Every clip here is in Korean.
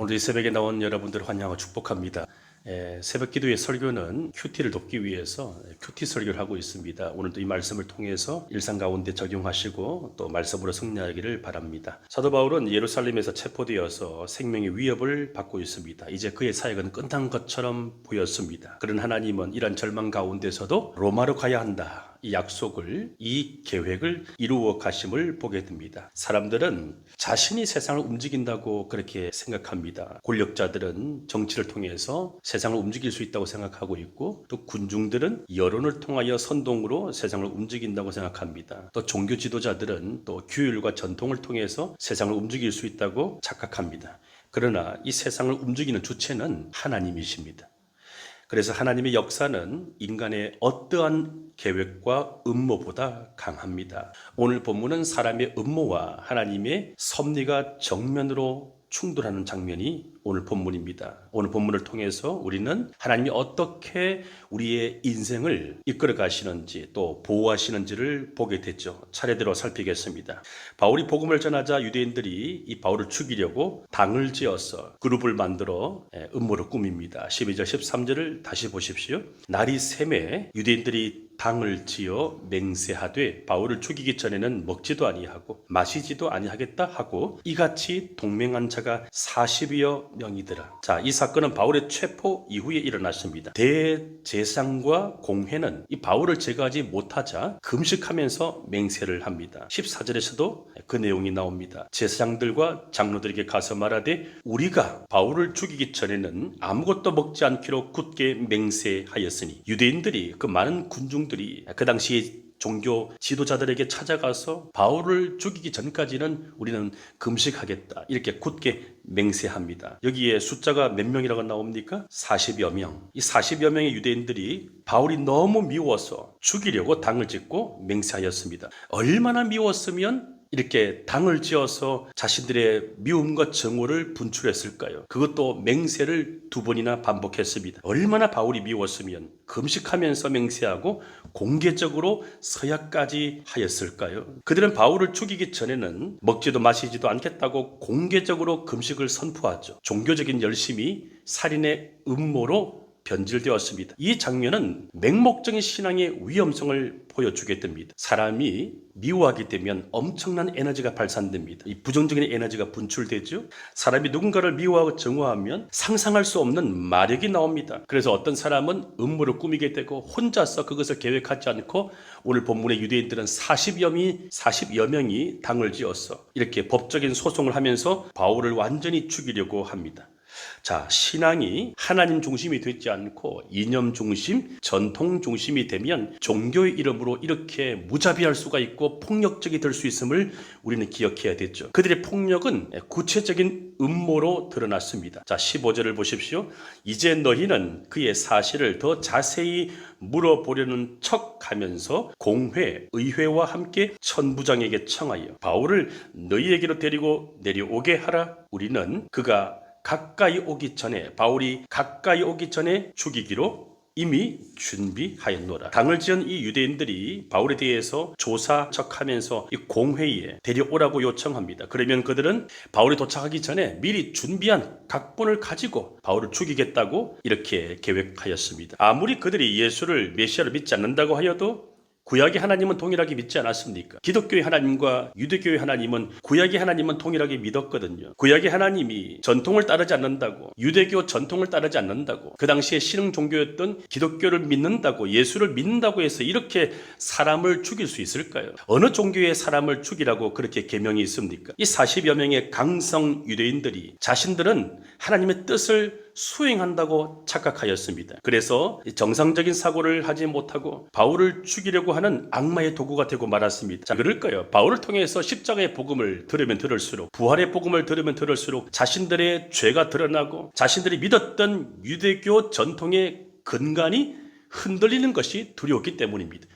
오늘 이 새벽에 나온 여러분들 환영하고 축복합니다. 예, 새벽 기도의 설교는 큐티를 돕기 위해서 큐티 설교를 하고 있습니다. 오늘도 이 말씀을 통해서 일상 가운데 적용하시고 또 말씀으로 승리하기를 바랍니다. 사도 바울은 예루살렘에서 체포되어서 생명의 위협을 받고 있습니다. 이제 그의 사역은 끝난 것처럼 보였습니다. 그런 하나님은 이런 절망 가운데서도 로마로 가야 한다. 이 약속을 이 계획을 이루어 가심을 보게 됩니다. 사람들은 자신이 세상을 움직인다고 그렇게 생각합니다. 권력자들은 정치를 통해서 세상 을 움직일 수 있다고 생각하고 있고 또 군중들은 여론을 통하여 선동으로 세상을 움직인다고 생각합니다. 또 종교 지도자들은 또 규율과 전통을 통해서 세상을 움직일 수 있다고 착각합니다. 그러나 이 세상을 움직이는 주체는 하나님이십니다. 그래서 하나님의 역사는 인간의 어떠한 계획과 음모보다 강합니다. 오늘 본문은 사람의 음모와 하나님의 섭리가 정면으로 충돌하는 장면이 오늘 본문입니다. 오늘 본문을 통해서 우리는 하나님이 어떻게 우리의 인생을 이끌어 가시는지 또 보호하시는지를 보게 됐죠. 차례대로 살피겠습니다. 바울이 복음을 전하자 유대인들이 이 바울을 죽이려고 당을 지어서 그룹을 만들어 예, 음모를 꾸밉니다. 12절 13절을 다시 보십시오. 날이 샘에 유대인들이 당을 지어 맹세하되 바울을 죽이기 전에는 먹지도 아니하고 마시지도 아니하겠다 하고 이같이 동맹한 자가 40여 명이더라. 자, 이 사건은 바울의 체포 이후에 일어났습니다. 대제상과 공회는 이 바울을 제거하지 못하자 금식하면서 맹세를 합니다. 14절에서도 그 내용이 나옵니다. 제사장들과 장로들에게 가서 말하되 우리가 바울을 죽이기 전에는 아무것도 먹지 않기로 굳게 맹세하였으니 유대인들이 그 많은 군중들이 그 당시에 종교 지도자들에게 찾아가서 바울을 죽이기 전까지는 우리는 금식하겠다. 이렇게 굳게 맹세합니다. 여기에 숫자가 몇 명이라고 나옵니까? 40여 명. 이 40여 명의 유대인들이 바울이 너무 미워서 죽이려고 당을 짓고 맹세하였습니다. 얼마나 미웠으면 이렇게 당을 지어서 자신들의 미움과 정오를 분출했을까요? 그것도 맹세를 두 번이나 반복했습니다. 얼마나 바울이 미웠으면 금식하면서 맹세하고 공개적으로 서약까지 하였을까요? 그들은 바울을 죽이기 전에는 먹지도 마시지도 않겠다고 공개적으로 금식을 선포하죠. 종교적인 열심이 살인의 음모로 변질되었습니다. 이 장면은 맹목적인 신앙의 위험성을 보여주게 됩니다. 사람이 미워하게 되면 엄청난 에너지가 발산됩니다. 이 부정적인 에너지가 분출되죠. 사람이 누군가를 미워하고 정오하면 상상할 수 없는 마력이 나옵니다. 그래서 어떤 사람은 음모를 꾸미게 되고 혼자서 그것을 계획하지 않고 오늘 본문의 유대인들은 40여 명이 40여 명이 당을 지어서 이렇게 법적인 소송을 하면서 바울을 완전히 죽이려고 합니다. 자, 신앙이 하나님 중심이 되지 않고 이념 중심, 전통 중심이 되면 종교의 이름으로 이렇게 무자비할 수가 있고 폭력적이 될 수 있음을 우리는 기억해야 되죠. 그들의 폭력은 구체적인 음모로 드러났습니다. 자, 15절을 보십시오. 이제 너희는 그의 사실을 더 자세히 물어보려는 척 하면서 공회, 의회와 함께 천부장에게 청하여 바울을 너희에게로 데리고 내려오게 하라. 우리는 그가 가까이 오기 전에 바울이 가까이 오기 전에 죽이기로 이미 준비하였노라. 당을 지은 이 유대인들이 바울에 대해서 조사 척하면서 이 공회의에 데려오라고 요청합니다. 그러면 그들은 바울이 도착하기 전에 미리 준비한 각본을 가지고 바울을 죽이겠다고 이렇게 계획하였습니다. 아무리 그들이 예수를 메시아로 믿지 않는다고 하여도 구약의 하나님은 동일하게 믿지 않았습니까? 기독교의 하나님과 유대교의 하나님은 구약의 하나님은 동일하게 믿었거든요. 구약의 하나님이 전통을 따르지 않는다고, 유대교 전통을 따르지 않는다고, 그 당시에 신흥 종교였던 기독교를 믿는다고, 예수를 믿는다고 해서 이렇게 사람을 죽일 수 있을까요? 어느 종교의 사람을 죽이라고 그렇게 계명이 있습니까? 이 40여 명의 강성 유대인들이 자신들은 하나님의 뜻을 수행한다고 착각하였습니다. 그래서 정상적인 사고를 하지 못하고 바울을 죽이려고 하는 악마의 도구가 되고 말았습니다. 자, 그럴까요? 바울을 통해서 십자가의 복음을 들으면 들을수록 부활의 복음을 들으면 들을수록 자신들의 죄가 드러나고 자신들이 믿었던 유대교 전통의 근간이 흔들리는 것이 두려웠기 때문입니다.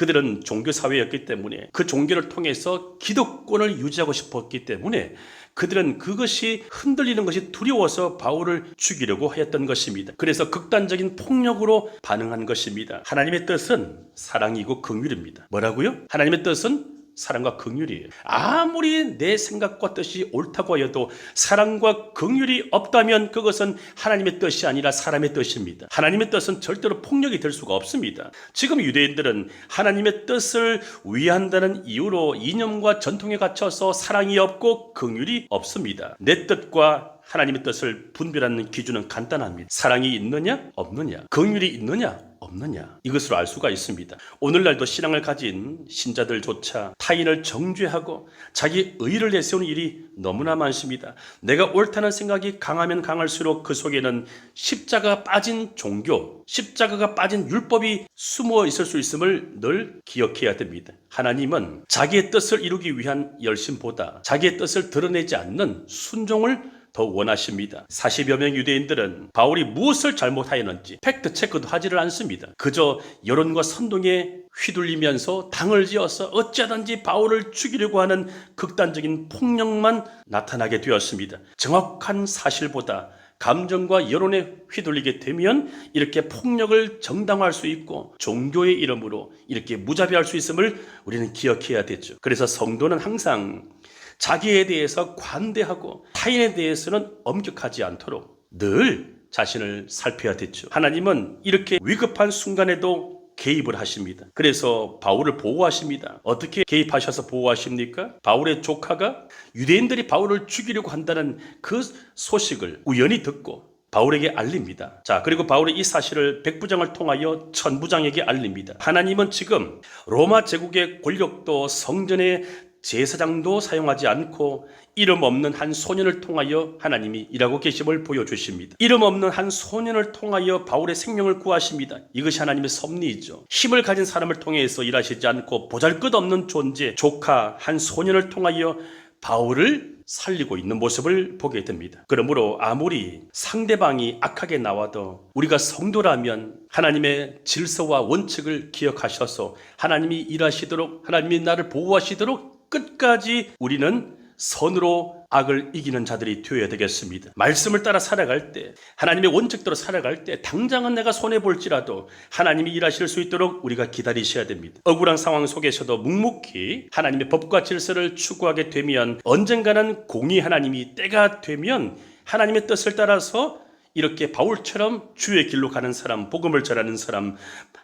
그들은 종교 사회였기 때문에 그 종교를 통해서 기득권을 유지하고 싶었기 때문에 그들은 그것이 흔들리는 것이 두려워서 바울을 죽이려고 하였던 것입니다. 그래서 극단적인 폭력으로 반응한 것입니다. 하나님의 뜻은 사랑이고 긍휼입니다. 뭐라고요? 하나님의 뜻은 사랑과 긍휼이에요. 아무리 내 생각과 뜻이 옳다고 하여도 사랑과 긍휼이 없다면 그것은 하나님의 뜻이 아니라 사람의 뜻입니다. 하나님의 뜻은 절대로 폭력이 될 수가 없습니다. 지금 유대인들은 하나님의 뜻을 위한다는 이유로 이념과 전통에 갇혀서 사랑이 없고 긍휼이 없습니다. 내 뜻과 하나님의 뜻을 분별하는 기준은 간단합니다. 사랑이 있느냐, 없느냐, 긍휼이 있느냐, 없느냐 이것으로 알 수가 있습니다. 오늘날도 신앙을 가진 신자들조차 타인을 정죄하고 자기 의를 내세우는 일이 너무나 많습니다. 내가 옳다는 생각이 강하면 강할수록 그 속에는 십자가 빠진 종교, 십자가가 빠진 율법이 숨어 있을 수 있음을 늘 기억해야 됩니다. 하나님은 자기의 뜻을 이루기 위한 열심보다 자기의 뜻을 드러내지 않는 순종을 더 원하십니다. 40여 명 유대인들은 바울이 무엇을 잘못하였는지 팩트 체크도 하지를 않습니다. 그저 여론과 선동에 휘둘리면서 당을 지어서 어찌하든지 바울을 죽이려고 하는 극단적인 폭력만 나타나게 되었습니다. 정확한 사실보다 감정과 여론에 휘둘리게 되면 이렇게 폭력을 정당화할 수 있고 종교의 이름으로 이렇게 무자비할 수 있음을 우리는 기억해야 되죠. 그래서 성도는 항상 자기에 대해서 관대하고 타인에 대해서는 엄격하지 않도록 늘 자신을 살펴야 됐죠. 하나님은 이렇게 위급한 순간에도 개입을 하십니다. 그래서 바울을 보호하십니다. 어떻게 개입하셔서 보호하십니까? 바울의 조카가 유대인들이 바울을 죽이려고 한다는 그 소식을 우연히 듣고 바울에게 알립니다. 자, 그리고 바울이 이 사실을 백부장을 통하여 천부장에게 알립니다. 하나님은 지금 로마 제국의 권력도 성전의 제사장도 사용하지 않고 이름 없는 한 소년을 통하여 하나님이 일하고 계심을 보여주십니다. 이름 없는 한 소년을 통하여 바울의 생명을 구하십니다. 이것이 하나님의 섭리이죠. 힘을 가진 사람을 통해서 일하시지 않고 보잘 것 없는 존재, 조카 한 소년을 통하여 바울을 살리고 있는 모습을 보게 됩니다. 그러므로 아무리 상대방이 악하게 나와도 우리가 성도라면 하나님의 질서와 원칙을 기억하셔서 하나님이 일하시도록 하나님이 나를 보호하시도록 끝까지 우리는 선으로 악을 이기는 자들이 되어야 되겠습니다. 말씀을 따라 살아갈 때, 하나님의 원칙대로 살아갈 때, 당장은 내가 손해볼지라도 하나님이 일하실 수 있도록 우리가 기다리셔야 됩니다. 억울한 상황 속에서도 묵묵히 하나님의 법과 질서를 추구하게 되면 언젠가는 공의 하나님이 때가 되면 하나님의 뜻을 따라서 이렇게 바울처럼 주의 길로 가는 사람, 복음을 전하는 사람,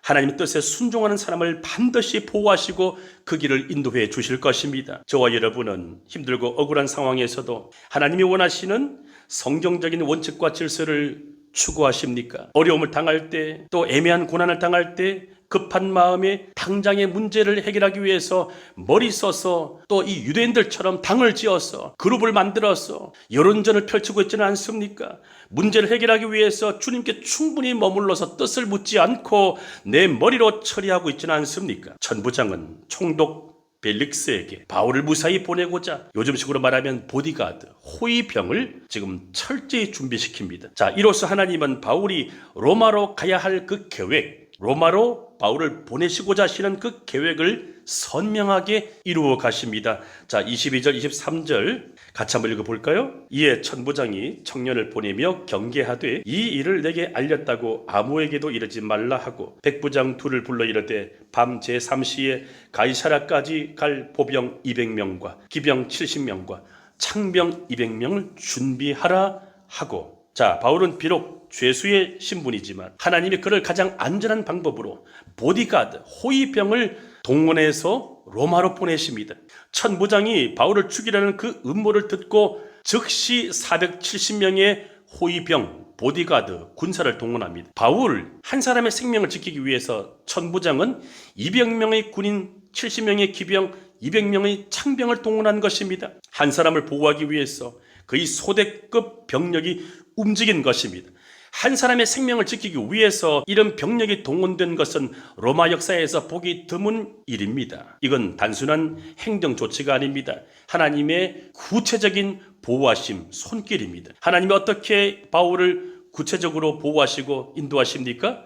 하나님의 뜻에 순종하는 사람을 반드시 보호하시고 그 길을 인도해 주실 것입니다. 저와 여러분은 힘들고 억울한 상황에서도 하나님이 원하시는 성경적인 원칙과 질서를 추구하십니까? 어려움을 당할 때, 또 애매한 고난을 당할 때, 급한 마음에 당장의 문제를 해결하기 위해서 머리 써서 또 이 유대인들처럼 당을 지어서 그룹을 만들어서 여론전을 펼치고 있지는 않습니까? 문제를 해결하기 위해서 주님께 충분히 머물러서 뜻을 묻지 않고 내 머리로 처리하고 있지는 않습니까? 천부장은 총독 벨릭스에게 바울을 무사히 보내고자 요즘식으로 말하면 보디가드, 호위병을 지금 철저히 준비시킵니다. 자, 이로써 하나님은 바울이 로마로 가야 할 그 계획, 로마로 바울을 보내시고자 하시는 그 계획을 선명하게 이루어 가십니다. 자, 22절, 23절 같이 한번 읽어볼까요? 이에 천부장이 청년을 보내며 경계하되 이 일을 내게 알렸다고 아무에게도 이르지 말라 하고 백부장 둘을 불러 이르되 밤 제3시에 가이사라까지 갈 보병 200명과 기병 70명과 창병 200명을 준비하라 하고 자, 바울은 비록 죄수의 신분이지만 하나님이 그를 가장 안전한 방법으로 보디가드, 호위병을 동원해서 로마로 보내십니다. 천부장이 바울을 죽이라는 그 음모를 듣고 즉시 470명의 호위병, 보디가드, 군사를 동원합니다. 바울 한 사람의 생명을 지키기 위해서 천부장은 200명의 군인, 70명의 기병, 200명의 창병을 동원한 것입니다. 한 사람을 보호하기 위해서 그의 소대급 병력이 움직인 것입니다. 한 사람의 생명을 지키기 위해서 이런 병력이 동원된 것은 로마 역사에서 보기 드문 일입니다. 이건 단순한 행정 조치가 아닙니다. 하나님의 구체적인 보호하심, 손길입니다. 하나님이 어떻게 바울을 구체적으로 보호하시고 인도하십니까?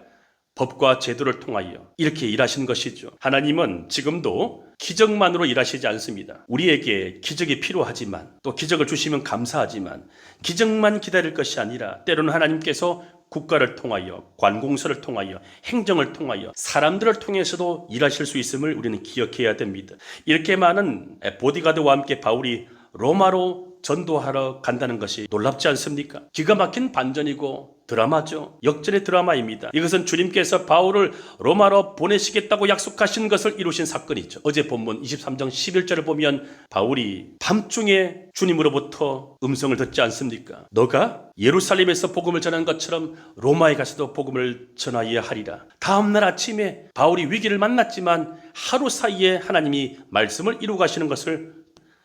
법과 제도를 통하여 이렇게 일하신 것이죠. 하나님은 지금도 기적만으로 일하시지 않습니다. 우리에게 기적이 필요하지만 또 기적을 주시면 감사하지만 기적만 기다릴 것이 아니라 때로는 하나님께서 국가를 통하여 관공서를 통하여 행정을 통하여 사람들을 통해서도 일하실 수 있음을 우리는 기억해야 됩니다. 이렇게 많은 보디가드와 함께 바울이 로마로 전도하러 간다는 것이 놀랍지 않습니까? 기가 막힌 반전이고 드라마죠. 역전의 드라마입니다. 이것은 주님께서 바울을 로마로 보내시겠다고 약속하신 것을 이루신 사건이죠. 어제 본문 23장 11절을 보면 바울이 밤중에 주님으로부터 음성을 듣지 않습니까? 너가 예루살렘에서 복음을 전한 것처럼 로마에 가서도 복음을 전하여야 하리라. 다음 날 아침에 바울이 위기를 만났지만 하루 사이에 하나님이 말씀을 이루고 가시는 것을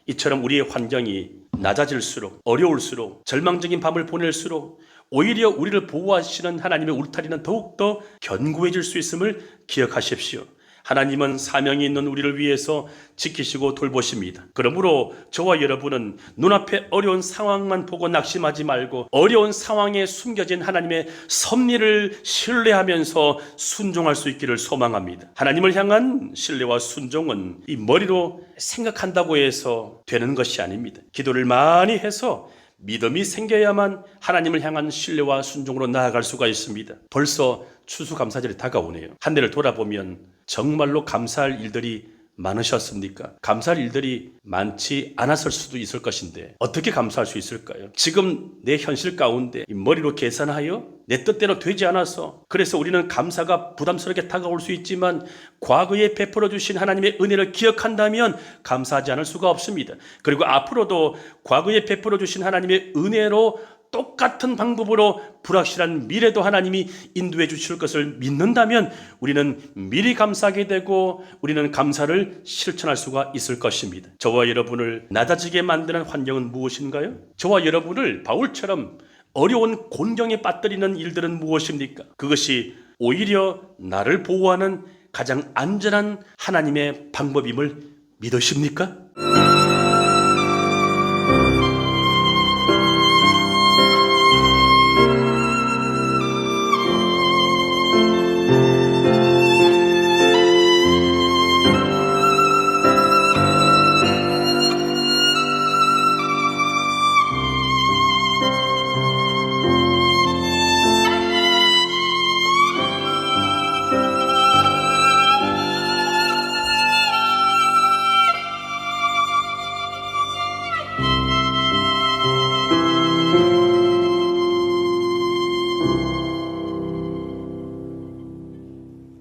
이처럼 우리의 환경이 낮아질수록 어려울수록 절망적인 밤을 보낼수록 오히려 우리를 보호하시는 하나님의 울타리는 더욱더 견고해질 수 있음을 기억하십시오. 하나님은 사명이 있는 우리를 위해서 지키시고 돌보십니다. 그러므로 저와 여러분은 눈앞에 어려운 상황만 보고 낙심하지 말고 어려운 상황에 숨겨진 하나님의 섭리를 신뢰하면서 순종할 수 있기를 소망합니다. 하나님을 향한 신뢰와 순종은 이 머리로 생각한다고 해서 되는 것이 아닙니다. 기도를 많이 해서 믿음이 생겨야만 하나님을 향한 신뢰와 순종으로 나아갈 수가 있습니다. 벌써 추수감사절이 다가오네요. 한 해를 돌아보면 정말로 감사할 일들이 많으셨습니까? 감사할 일들이 많지 않았을 수도 있을 것인데 어떻게 감사할 수 있을까요? 지금 내 현실 가운데 이 머리로 계산하여 내 뜻대로 되지 않아서 그래서 우리는 감사가 부담스럽게 다가올 수 있지만 과거에 베풀어 주신 하나님의 은혜를 기억한다면 감사하지 않을 수가 없습니다. 그리고 앞으로도 과거에 베풀어 주신 하나님의 은혜로 똑같은 방법으로 불확실한 미래도 하나님이 인도해 주실 것을 믿는다면 우리는 미리 감사하게 되고 우리는 감사를 실천할 수가 있을 것입니다. 저와 여러분을 낮아지게 만드는 환경은 무엇인가요? 저와 여러분을 바울처럼 어려운 곤경에 빠뜨리는 일들은 무엇입니까? 그것이 오히려 나를 보호하는 가장 안전한 하나님의 방법임을 믿으십니까?